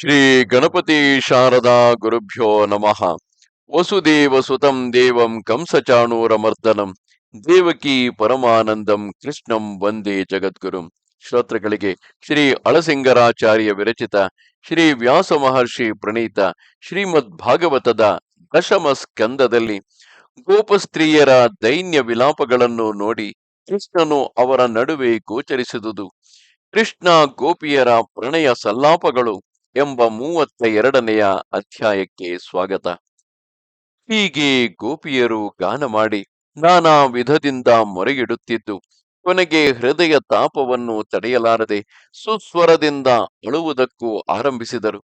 ಶ್ರೀ ಗಣಪತಿ ಶಾರದಾ ಗುರುಭ್ಯೋ ನಮಃ. ವಸುದೇವ ಸುತಂ ದೇವಂ ಕಂಸಚಾಣೂರಮರ್ದನಂ. ದೇವಕಿ ಪರಮಾನಂದಂ ಕೃಷ್ಣಂ ವಂದೇ ಜಗದ್ಗುರುಂ. ಶ್ರೋತೃಗಳಿಗೆ ಶ್ರೀ ಅಳಸಿಂಗರಾಚಾರ್ಯ ವಿರಚಿತ ಶ್ರೀ ವ್ಯಾಸ ಮಹರ್ಷಿ ಪ್ರಣೀತ ಶ್ರೀಮದ್ ಭಾಗವತದ ದಶಮ ಸ್ಕಂದದಲ್ಲಿ ಗೋಪಸ್ತ್ರೀಯರ ದೈನ್ಯ ವಿಲಾಪಗಳನ್ನು ನೋಡಿ ಕೃಷ್ಣನು ಅವರ ನಡುವೆ ಗೋಚರಿಸಿದುದು. ಕೃಷ್ಣ ಗೋಪಿಯರ ಪ್ರಣಯ ಸಲ್ಲಾಪಗಳು ಎಂಬ ಮೂವತ್ತ ಎರಡನೆಯ ಅಧ್ಯಾಯಕ್ಕೆ ಸ್ವಾಗತ. ಹೀಗೆ ಗೋಪಿಯರು ಗಾನ ಮಾಡಿ ನಾನಾ ವಿಧದಿಂದ ಮೊರೆಗಿಡುತ್ತಿದ್ದು ಕೊನೆಗೆ ಹೃದಯ ತಾಪವನ್ನು ತಡೆಯಲಾರದೆ ಸುಸ್ವರದಿಂದ ಅಳುವುದಕ್ಕೂ ಆರಂಭಿಸಿದರು.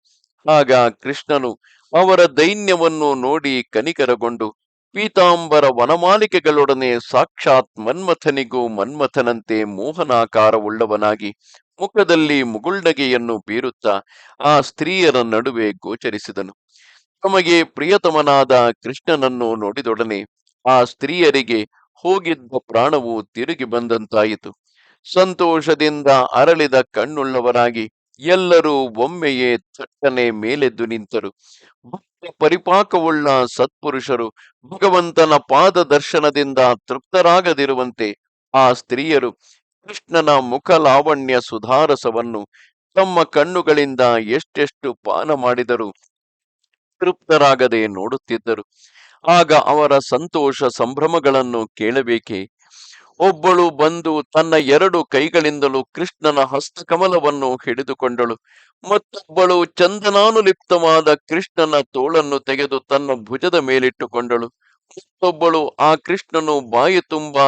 ಆಗ ಕೃಷ್ಣನು ಅವರ ದೈನ್ಯವನ್ನು ನೋಡಿ ಕನಿಕರಗೊಂಡು, ಪೀತಾಂಬರ ವನಮಾಲಿಕೆಗಳೊಡನೆ ಸಾಕ್ಷಾತ್ ಮನ್ಮಥನಿಗೂ ಮನ್ಮಥನಂತೆ ಮೋಹನಾಕಾರವುಳ್ಳವನಾಗಿ ಮುಖದಲ್ಲಿ ಮುಗುಳ್ನಗೆಯನ್ನು ಬೀರುತ್ತಾ ಆ ಸ್ತ್ರೀಯರ ನಡುವೆ ಗೋಚರಿಸಿದನು. ತಮಗೆ ಪ್ರಿಯತಮನಾದ ಕೃಷ್ಣನನ್ನು ನೋಡಿದೊಡನೆ ಆ ಸ್ತ್ರೀಯರಿಗೆ ಹೋಗಿದ್ದ ಪ್ರಾಣವು ತಿರುಗಿ ಬಂದಂತಾಯಿತು. ಸಂತೋಷದಿಂದ ಅರಳಿದ ಕಣ್ಣುಳ್ಳವರಾಗಿ ಎಲ್ಲರೂ ಒಮ್ಮೆಯೇ ಥಟ್ಟನೆ ಮೇಲೆದ್ದು ನಿಂತರು. ಪರಿಪಾಕವುಳ್ಳ ಸತ್ಪುರುಷರು ಭಗವಂತನ ಪಾದ ದರ್ಶನದಿಂದ ತೃಪ್ತರಾಗದಿರುವಂತೆ ಆ ಸ್ತ್ರೀಯರು ಕೃಷ್ಣನ ಮುಖ ಲಾವಣ್ಯ ಸುಧಾರಸವನ್ನು ತಮ್ಮ ಕಣ್ಣುಗಳಿಂದ ಎಷ್ಟೆಷ್ಟು ಪಾನ ಮಾಡಿದರು. ತೃಪ್ತರಾಗದೆ ನೋಡುತ್ತಿದ್ದರು. ಆಗ ಅವರ ಸಂತೋಷ ಸಂಭ್ರಮಗಳನ್ನು ಕೇಳಬೇಕೆ? ಒಬ್ಬಳು ಬಂದು ತನ್ನ ಎರಡು ಕೈಗಳಿಂದಲೂ ಕೃಷ್ಣನ ಹಸ್ತಕಮಲವನ್ನು ಹಿಡಿದುಕೊಂಡಳು. ಮತ್ತೊಬ್ಬಳು ಚಂದನಾನುಲಿಪ್ತವಾದ ಕೃಷ್ಣನ ತೋಳನ್ನು ತೆಗೆದು ತನ್ನ ಭುಜದ ಮೇಲಿಟ್ಟುಕೊಂಡಳು. ಮತ್ತೊಬ್ಬಳು ಆ ಕೃಷ್ಣನು ಬಾಯಿ ತುಂಬಾ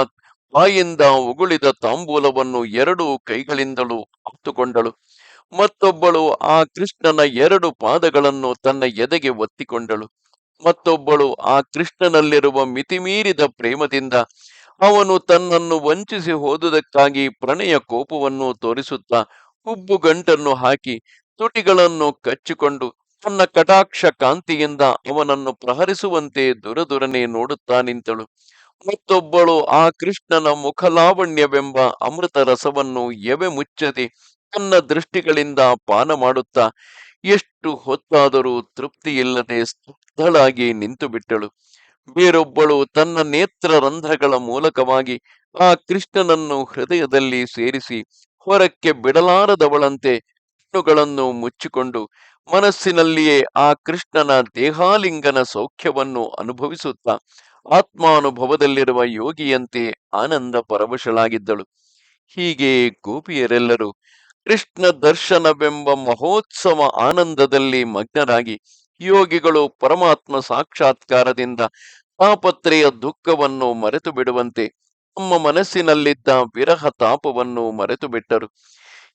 ಬಾಯಿಂದ ಉಗುಳಿದ ತಾಂಬೂಲವನ್ನು ಎರಡು ಕೈಗಳಿಂದಲೂ ಹತ್ತುಕೊಂಡಳು ಮತ್ತೊಬ್ಬಳು ಆ ಕೃಷ್ಣನ ಎರಡು ಪಾದಗಳನ್ನು ತನ್ನ ಎದೆಗೆ ಒತ್ತಿಕೊಂಡಳು. ಮತ್ತೊಬ್ಬಳು ಆ ಕೃಷ್ಣನಲ್ಲಿರುವ ಮಿತಿಮೀರಿದ ಪ್ರೇಮದಿಂದ ಅವನು ತನ್ನನ್ನು ವಂಚಿಸಿ ಹೋದುದಕ್ಕಾಗಿ ಪ್ರಣಯ ಕೋಪವನ್ನು ತೋರಿಸುತ್ತಾ ಹುಬ್ಬು ಗಂಟನ್ನು ಹಾಕಿ ತುಟಿಗಳನ್ನು ಕಚ್ಚಿಕೊಂಡು ತನ್ನ ಕಟಾಕ್ಷ ಕಾಂತಿಯಿಂದ ಅವನನ್ನು ಪ್ರಹರಿಸುವಂತೆ ದುರದುರನೆ ನೋಡುತ್ತಾ ನಿಂತಳು. ಮತ್ತೊಬ್ಬಳು, ಆ ಕೃಷ್ಣನ ಮುಖಲಾವಣ್ಯವೆಂಬ ಅಮೃತ ರಸವನ್ನು ಎವೆ ಮುಚ್ಚದೆ ತನ್ನ ದೃಷ್ಟಿಗಳಿಂದ ಪಾನ ಮಾಡುತ್ತಾ, ಎಷ್ಟು ಹೊತ್ತಾದರೂ ತೃಪ್ತಿಯಿಲ್ಲದೆ ಸ್ತಬ್ಧಳಾಗಿ ನಿಂತು ಬಿಟ್ಟಳು ಬೇರೊಬ್ಬಳು ತನ್ನ ನೇತ್ರ ರಂಧ್ರಗಳ ಮೂಲಕವಾಗಿ ಆ ಕೃಷ್ಣನನ್ನು ಹೃದಯದಲ್ಲಿ ಸೇರಿಸಿ ಹೊರಕ್ಕೆ ಬಿಡಲಾರದವಳಂತೆ ಕಣ್ಣುಗಳನ್ನು ಮುಚ್ಚಿಕೊಂಡು ಮನಸ್ಸಿನಲ್ಲಿಯೇ ಆ ಕೃಷ್ಣನ ದೇಹಾಲಿಂಗನ ಸೌಖ್ಯವನ್ನು ಅನುಭವಿಸುತ್ತಾ ಆತ್ಮಾನುಭವದಲ್ಲಿರುವ ಯೋಗಿಯಂತೆ ಆನಂದ ಪರವಶಳಾಗಿದ್ದಳು. ಹೀಗೆ ಗೋಪಿಯರೆಲ್ಲರೂ ಕೃಷ್ಣ ದರ್ಶನವೆಂಬ ಮಹೋತ್ಸವ ಆನಂದದಲ್ಲಿ ಮಗ್ನರಾಗಿ ಯೋಗಿಗಳು ಪರಮಾತ್ಮ ಸಾಕ್ಷಾತ್ಕಾರದಿಂದ ತಾಪತ್ರೆಯ ದುಃಖವನ್ನು ಮರೆತು ಬಿಡುವಂತೆ ತಮ್ಮ ಮನಸ್ಸಿನಲ್ಲಿದ್ದ ವಿರಹ ತಾಪವನ್ನು ಮರೆತು ಬಿಟ್ಟರು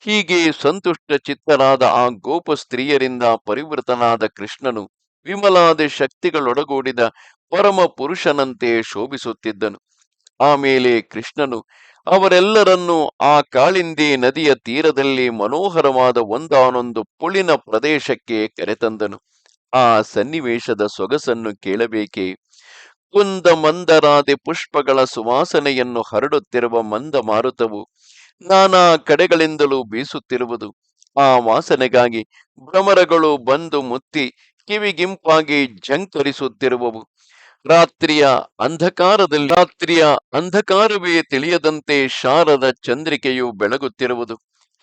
ಹೀಗೆ ಸಂತುಷ್ಟ ಚಿತ್ತರಾದ ಆ ಗೋಪ ಸ್ತ್ರೀಯರಿಂದ ಪರಿವೃತನಾದ ಕೃಷ್ಣನು ವಿಮಲಾದ ಶಕ್ತಿಗಳೊಡಗೂಡಿದ ಪರಮ ಪುರುಷನಂತೆ ಶೋಭಿಸುತ್ತಿದ್ದನು. ಆಮೇಲೆ ಕೃಷ್ಣನು, ಅವರೆಲ್ಲರನ್ನೂ ಆ ಕಾಳಿಂದಿ ನದಿಯ ತೀರದಲ್ಲಿ ಮನೋಹರವಾದ ಒಂದಾನೊಂದು ಪುಳಿನ ಪ್ರದೇಶಕ್ಕೆ ಕರೆತಂದನು. ಆ ಸನ್ನಿವೇಶದ ಸೊಗಸನ್ನು ಕೇಳಬೇಕೆ? ಕುಂದ ಮಂದರಾದಿ ಪುಷ್ಪಗಳ ಸುವಾಸನೆಯನ್ನು ಹರಡುತ್ತಿರುವ ಮಂದ ಮಾರುತವು ನಾನಾ ಕಡೆಗಳಿಂದಲೂ ಬೀಸುತ್ತಿರುವುದು. ಆ ವಾಸನೆಗಾಗಿ ಭ್ರಮರಗಳು ಬಂದು ಮುತ್ತಿ ಕಿವಿಗಿಂಪಾಗಿ ಝಂಕರಿಸುತ್ತಿರುವವು ರಾತ್ರಿಯ ಅಂಧಕಾರದಲ್ಲಿ ರಾತ್ರಿಯ ಅಂಧಕಾರವೇ ತಿಳಿಯದಂತೆ ಶಾರದ ಚಂದ್ರಿಕೆಯು ಬೆಳಗುತ್ತಿರುವುದು.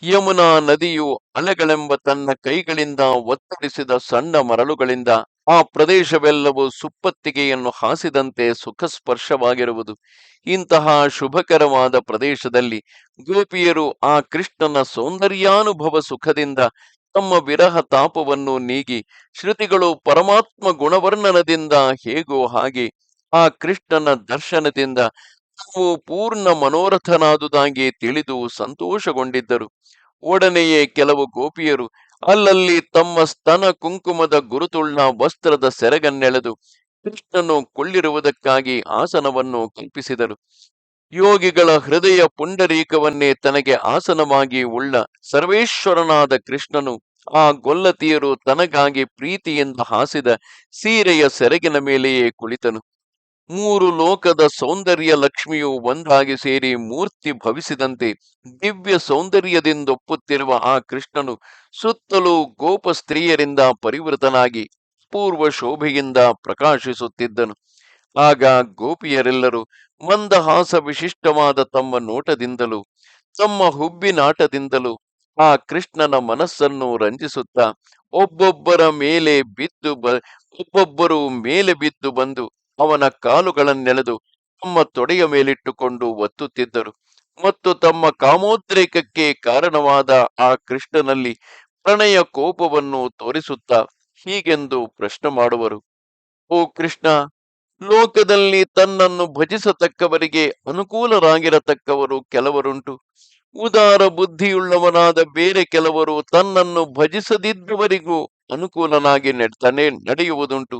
ಯಮುನಾ ನದಿಯು ಅಲೆಗಳೆಂಬ ತನ್ನ ಕೈಗಳಿಂದ ಒತ್ತರಿಸಿದ ಸಣ್ಣ ಮರಳುಗಳಿಂದ ಆ ಪ್ರದೇಶವೆಲ್ಲವೂ ಸುಪ್ಪತ್ತಿಗೆಯನ್ನು ಹಾಸಿದಂತೆ ಸುಖ ಸ್ಪರ್ಶವಾಗಿರುವುದು ಇಂತಹ ಶುಭಕರವಾದ ಪ್ರದೇಶದಲ್ಲಿ ಗೋಪಿಯರು ಆ ಕೃಷ್ಣನ ಸೌಂದರ್ಯಾನುಭವ ಸುಖದಿಂದ ತಮ್ಮ ವಿರಹ ತಾಪವನ್ನು ನೀಗಿ ಶ್ರುತಿಗಳು ಪರಮಾತ್ಮ ಗುಣವರ್ಣನದಿಂದ ಹೇಗೋ ಹಾಗೆ ಆ ಕೃಷ್ಣನ ದರ್ಶನದಿಂದ ತಾವು ಪೂರ್ಣ ಮನೋರಥನಾದುದಾಗಿ ತಿಳಿದು ಸಂತೋಷಗೊಂಡಿದ್ದರು. ಒಡನೆಯೇ ಕೆಲವು ಗೋಪಿಯರು ಅಲ್ಲಲ್ಲಿ ತಮ್ಮ ಸ್ತನ ಕುಂಕುಮದ ಗುರುತುಳ್ಳ ವಸ್ತ್ರದ ಸೆರಗನ್ನೆಳೆದು ಕೃಷ್ಣನು ಕೊಳ್ಳಿರುವುದಕ್ಕಾಗಿ ಆಸನವನ್ನು ಕಲ್ಪಿಸಿದರು. ಯೋಗಿಗಳ ಹೃದಯ ಪುಂಡರೀಕವನ್ನೇ ತನಗೆ ಆಸನವಾಗಿ ಉಳ್ಳ ಸರ್ವೇಶ್ವರನಾದ ಕೃಷ್ಣನು ಆ ಗೊಲ್ಲತಿಯರು ತನಗಾಗಿ ಪ್ರೀತಿಯಿಂದ ಹಾಸಿದ ಸೀರೆಯ ಸೆರಗಿನ ಮೇಲೆಯೇ ಕುಳಿತನು. ಮೂರು ಲೋಕದ ಸೌಂದರ್ಯ ಲಕ್ಷ್ಮಿಯು ಒಂದಾಗಿ ಸೇರಿ ಮೂರ್ತಿ ಭವಿಸಿದಂತೆ ದಿವ್ಯ ಸೌಂದರ್ಯದಿಂದೊಪ್ಪುತ್ತಿರುವ ಆ ಕೃಷ್ಣನು ಸುತ್ತಲೂ ಗೋಪ ಸ್ತ್ರೀಯರಿಂದ ಪರಿವೃತನಾಗಿ ಪೂರ್ವ ಶೋಭೆಯಿಂದ ಪ್ರಕಾಶಿಸುತ್ತಿದ್ದನು. ಆಗ ಗೋಪಿಯರೆಲ್ಲರೂ ಮಂದಹಾಸ ವಿಶಿಷ್ಟವಾದ ತಮ್ಮ ನೋಟದಿಂದಲೂ, ತಮ್ಮ ಹುಬ್ಬಿನಾಟದಿಂದಲೂ ಆ ಕೃಷ್ಣನ ಮನಸ್ಸನ್ನು ರಂಜಿಸುತ್ತಾ ಒಬ್ಬೊಬ್ಬರ ಮೇಲೆ ಬಿದ್ದು ಬ, ಒಬ್ಬೊಬ್ಬರು ಮೇಲೆ ಬಿದ್ದು ಬಂದು ಅವನ ಕಾಲುಗಳನ್ನೆಳೆದು ತಮ್ಮ ತೊಡೆಯ ಮೇಲಿಟ್ಟುಕೊಂಡು ಒತ್ತುತ್ತಿದ್ದರು. ಮತ್ತು ತಮ್ಮ ಕಾಮೋದ್ರೇಕಕ್ಕೆ ಕಾರಣವಾದ ಆ ಕೃಷ್ಣನಲ್ಲಿ ಪ್ರಣಯ ಕೋಪವನ್ನು ತೋರಿಸುತ್ತಾ ಹೀಗೆಂದು ಪ್ರಶ್ನೆ ಮಾಡುವರು, ಓ ಕೃಷ್ಣ ಲೋಕದಲ್ಲಿ ತನ್ನನ್ನು ಭಜಿಸತಕ್ಕವರಿಗೆ ಅನುಕೂಲರಾಗಿರತಕ್ಕವರು ಕೆಲವರುಂಟು. ಉದಾರ ಬುದ್ಧಿಯುಳ್ಳವನಾದ ಬೇರೆ ಕೆಲವರು ತನ್ನನ್ನು ಭಜಿಸದಿದ್ದವರಿಗೂ ಅನುಕೂಲನಾಗಿ ನೆಡ್ತಾನೆ ನಡೆಯುವುದುಂಟು.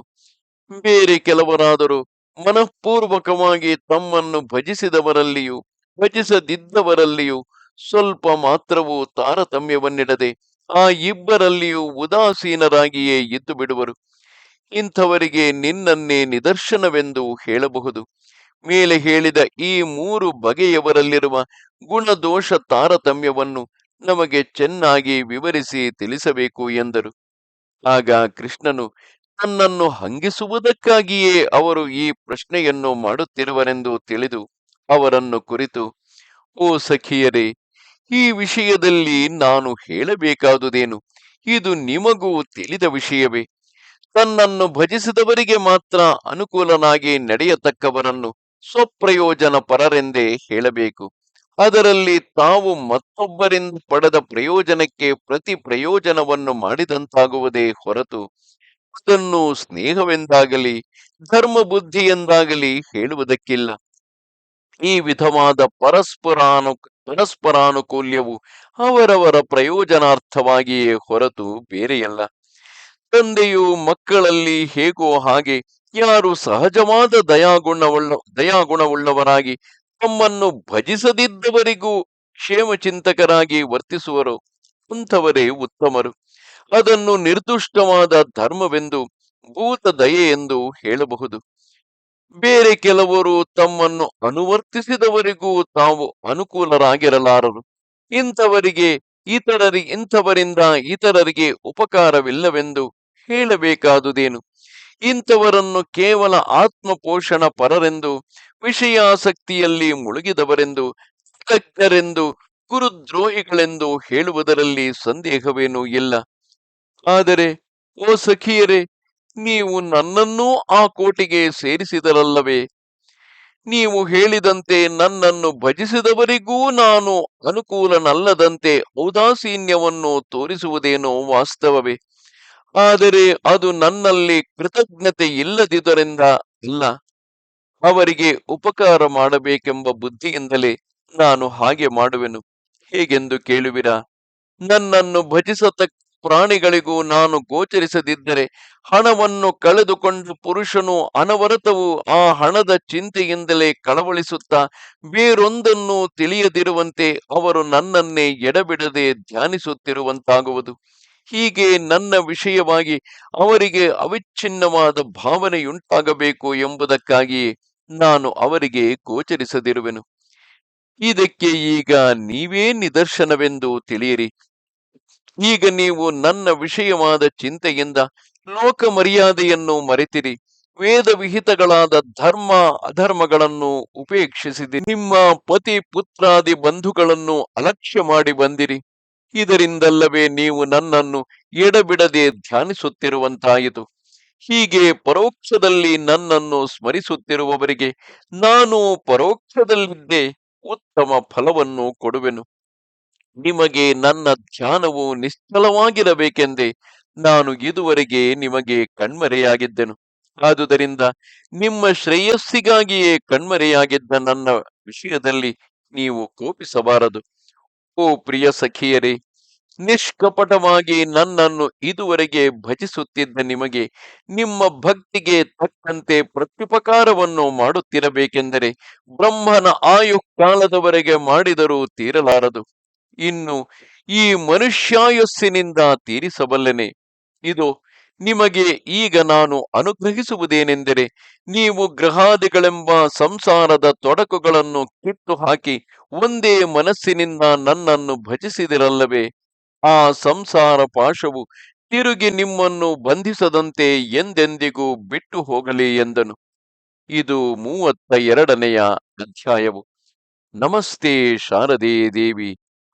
ಬೇರೆ ಕೆಲವರಾದರೂ ಮನಃಪೂರ್ವಕವಾಗಿ ತಮ್ಮನ್ನು ಭಜಿಸಿದವರಲ್ಲಿಯೂ, ಭಜಿಸದಿದ್ದವರಲ್ಲಿಯೂ ಸ್ವಲ್ಪ ಮಾತ್ರವೂ ತಾರತಮ್ಯವನ್ನಿಡದೆ, ಆ ಇಬ್ಬರಲ್ಲಿಯೂ ಉದಾಸೀನರಾಗಿಯೇ ಇದ್ದು ಬಿಡುವರು ಇಂಥವರಿಗೆ ನಿನ್ನನ್ನೇ ನಿದರ್ಶನವೆಂದು ಹೇಳಬಹುದು. ಮೇಲೆ ಹೇಳಿದ ಈ ಮೂರು ಬಗೆಯವರಲ್ಲಿರುವ ಗುಣದೋಷ ತಾರತಮ್ಯವನ್ನು ನಮಗೆ ಚೆನ್ನಾಗಿ ವಿವರಿಸಿ ತಿಳಿಸಬೇಕು ಎಂದರು. ಆಗ ಕೃಷ್ಣನು, ತನ್ನನ್ನು ಹಂಗಿಸುವುದಕ್ಕಾಗಿಯೇ ಅವರು ಈ ಪ್ರಶ್ನೆಯನ್ನು ಮಾಡುತ್ತಿರುವರೆಂದು ತಿಳಿದು ಅವರನ್ನು ಕುರಿತು, ಓ ಸಖಿಯರೇ, ಈ ವಿಷಯದಲ್ಲಿ ನಾನು ಹೇಳಬೇಕಾದುದೇನು? ಇದು ನಿಮಗೂ ತಿಳಿದ ವಿಷಯವೇ. ತನ್ನನ್ನು ಭಜಿಸಿದವರಿಗೆ ಮಾತ್ರ ಅನುಕೂಲನಾಗಿ ನಡೆಯತಕ್ಕವರನ್ನು ಸ್ವಪ್ರಯೋಜನ ಪರರೆಂದೇ ಹೇಳಬೇಕು. ಅದರಲ್ಲಿ ತಾವು ಮತ್ತೊಬ್ಬರಿಂದ ಪಡೆದ ಪ್ರಯೋಜನಕ್ಕೆ ಪ್ರತಿ ಪ್ರಯೋಜನವನ್ನು ಮಾಡಿದಂತಾಗುವುದೇ ಹೊರತು ಅದನ್ನು ಸ್ನೇಹವೆಂದಾಗಲಿ ಧರ್ಮ ಬುದ್ಧಿಯೆಂದಾಗಲಿ ಹೇಳುವುದಕ್ಕಿಲ್ಲ. ಈ ವಿಧವಾದ ಪರಸ್ಪರಾನು, ಪರಸ್ಪರಾನುಕೂಲ್ಯವು ಅವರವರ ಪ್ರಯೋಜನಾರ್ಥವಾಗಿಯೇ ಹೊರತು ಬೇರೆಯಲ್ಲ. ತಂದೆಯು ಮಕ್ಕಳಲ್ಲಿ ಹೇಗೋ ಹಾಗೆ ಯಾರು ಸಹಜವಾದ ದಯಾಗುಣವುಳ್ಳ, ದಯಾಗುಣವುಳ್ಳವರಾಗಿ ತಮ್ಮನ್ನು ಭಜಿಸದಿದ್ದವರಿಗೂ ಕ್ಷೇಮಚಿಂತಕರಾಗಿ ವರ್ತಿಸುವರು. ಅಂಥವರೇ ಉತ್ತಮರು. ಅದನ್ನು ನಿರ್ದುಷ್ಟವಾದ ಧರ್ಮವೆಂದು, ಭೂತ ದಯೆ ಎಂದು ಹೇಳಬಹುದು. ಬೇರೆ ಕೆಲವರು ತಮ್ಮನ್ನು ಅನುವರ್ತಿಸಿದವರಿಗೂ ತಾವು ಅನುಕೂಲರಾಗಿರಲಾರರು. ಇಂಥವರಿಗೆ ಇತರರಿ ಇಂಥವರಿಂದ ಇತರರಿಗೆ ಉಪಕಾರವಿಲ್ಲವೆಂದು ಹೇಳಬೇಕಾದುದೇನು? ಇಂಥವರನ್ನು ಕೇವಲ ಆತ್ಮಪೋಷಣ ಪರರೆಂದು, ವಿಷಯಾಸಕ್ತಿಯಲ್ಲಿ ಮುಳುಗಿದವರೆಂದು ತಜ್ಞರೆಂದು ಗುರುದ್ರೋಹಿಗಳೆಂದು ಹೇಳುವುದರಲ್ಲಿ ಸಂದೇಹವೇನೂ ಇಲ್ಲ. ಆದರೆ, ಓ ಸಖಿಯರೇ, ನೀವು ನನ್ನನ್ನೂ ಆ ಕೋಟಿಗೆ ಸೇರಿಸಿದರಲ್ಲವೇ? ನೀವು ಹೇಳಿದಂತೆ ನನ್ನನ್ನು ಭಜಿಸಿದವರಿಗೂ ನಾನು ಅನುಕೂಲನಲ್ಲದಂತೆ ಔದಾಸೀನ್ಯವನ್ನು ತೋರಿಸುವುದೇನೋ ವಾಸ್ತವವೇ. ಆದರೆ ಅದು ನನ್ನಲ್ಲಿ ಕೃತಜ್ಞತೆ ಇಲ್ಲದಿದ್ದರಿಂದ ಅಲ್ಲ. ಅವರಿಗೆ ಉಪಕಾರ ಮಾಡಬೇಕೆಂಬ ಬುದ್ಧಿಯಿಂದಲೇ ನಾನು ಹಾಗೆ ಮಾಡುವೆನು. ಹೇಗೆಂದು ಕೇಳುವಿರಾ? ನನ್ನನ್ನು ಭಜಿಸತಕ್ಕ ಪ್ರಾಣಿಗಳಿಗೂ ನಾನು ಗೋಚರಿಸದಿದ್ದರೆ ಹಣವನ್ನು ಕಳೆದುಕೊಂಡು ಪುರುಷನು ಅನವರತವು ಆ ಹಣದ ಚಿಂತೆಯಿಂದಲೇ ಕಳವಳಿಸುತ್ತಾ ಬೇರೊಂದನ್ನು ತಿಳಿಯದಿರುವಂತೆ ಅವರು ನನ್ನನ್ನೇ ಎಡಬಿಡದೆ ಧ್ಯಾನಿಸುತ್ತಿರುವಂತಾಗುವುದು. ಹೀಗೆ ನನ್ನ ವಿಷಯವಾಗಿ ಅವರಿಗೆ ಅವಿಚ್ಛಿನ್ನವಾದ ಭಾವನೆಯುಂಟಾಗಬೇಕು ಎಂಬುದಕ್ಕಾಗಿ ನಾನು ಅವರಿಗೆ ಗೋಚರಿಸದಿರುವೆನು. ಇದಕ್ಕೆ ಈಗ ನೀವೇ ನಿದರ್ಶನವೆಂದು ತಿಳಿಯಿರಿ. ಈಗ ನೀವು ನನ್ನ ವಿಷಯವಾದ ಚಿಂತೆಯಿಂದ ಲೋಕ ಮರ್ಯಾದೆಯನ್ನು ಮರೆತಿರಿ. ವೇದ ವಿಹಿತಗಳಾದ ಧರ್ಮ ಅಧರ್ಮಗಳನ್ನು ಉಪೇಕ್ಷಿಸಿದಿ. ನಿಮ್ಮ ಪತಿ ಪುತ್ರಾದಿ ಬಂಧುಗಳನ್ನು ಅಲಕ್ಷ್ಯ ಮಾಡಿ ಬಂದಿರಿ. ಇದರಿಂದಲ್ಲವೇ ನೀವು ನನ್ನನ್ನು ಎಡಬಿಡದೆ ಧ್ಯಾನಿಸುತ್ತಿರುವಂತಾಯಿತು. ಹೀಗೆ ಪರೋಕ್ಷದಲ್ಲಿ ನನ್ನನ್ನು ಸ್ಮರಿಸುತ್ತಿರುವವರಿಗೆ ನಾನು ಪರೋಕ್ಷದಲ್ಲಿದ್ದೇ ಉತ್ತಮ ಫಲವನ್ನು ಕೊಡುವೆನು. ನಿಮಗೆ ನನ್ನ ಧ್ಯಾನವು ನಿಶ್ಚಲವಾಗಿರಬೇಕೆಂದೇ ನಾನು ಇದುವರೆಗೆ ನಿಮಗೆ ಕಣ್ಮರೆಯಾಗಿದ್ದೆನು. ಆದುದರಿಂದ ನಿಮ್ಮ ಶ್ರೇಯಸ್ಸಿಗಾಗಿಯೇ ಕಣ್ಮರೆಯಾಗಿದ್ದ ನನ್ನ ವಿಷಯದಲ್ಲಿ ನೀವು ಕೋಪಿಸಬಾರದು. ಓ ಪ್ರಿಯ ಸಖಿಯರೇ, ನಿಷ್ಕಪಟವಾಗಿ ನನ್ನನ್ನು ಇದುವರೆಗೆ ಭಜಿಸುತ್ತಿದ್ದ ನಿಮಗೆ ನಿಮ್ಮ ಭಕ್ತಿಗೆ ತಕ್ಕಂತೆ ಪ್ರತ್ಯುಪಕಾರವನ್ನು ಮಾಡುತ್ತಿರಬೇಕೆಂದರೆ ಬ್ರಹ್ಮನ ಆಯು ಕಾಲದವರೆಗೆ ಮಾಡಿದರೂ ತೀರಲಾರದು. ಇನ್ನು ಈ ಮನುಷ್ಯಾಯಸ್ಸಿನಿಂದ ತೀರಿಸಬಲ್ಲನೆ. ಇದು ನಿಮಗೆ ಈಗ ನಾನು ಅನುಗ್ರಹಿಸುವುದೇನೆಂದರೆ ನೀವು ಗ್ರಹಾದಿಗಳೆಂಬ ಸಂಸಾರದ ತೊಡಕುಗಳನ್ನು ಕಿತ್ತು ಹಾಕಿ ಒಂದೇ ಮನಸ್ಸಿನಿಂದ ನನ್ನನ್ನು ಭಜಿಸಿದಿರಲ್ಲವೇ? ಆ ಸಂಸಾರ ಪಾಶವು ತಿರುಗಿ ನಿಮ್ಮನ್ನು ಬಂಧಿಸದಂತೆ ಎಂದೆಂದಿಗೂ ಬಿಟ್ಟು ಹೋಗಲಿ ಎಂದನು. ಇದು ಮೂವತ್ತ ಎರಡನೆಯ ಅಧ್ಯಾಯವು. ನಮಸ್ತೆ ಶಾರದೆ ದೇವಿ.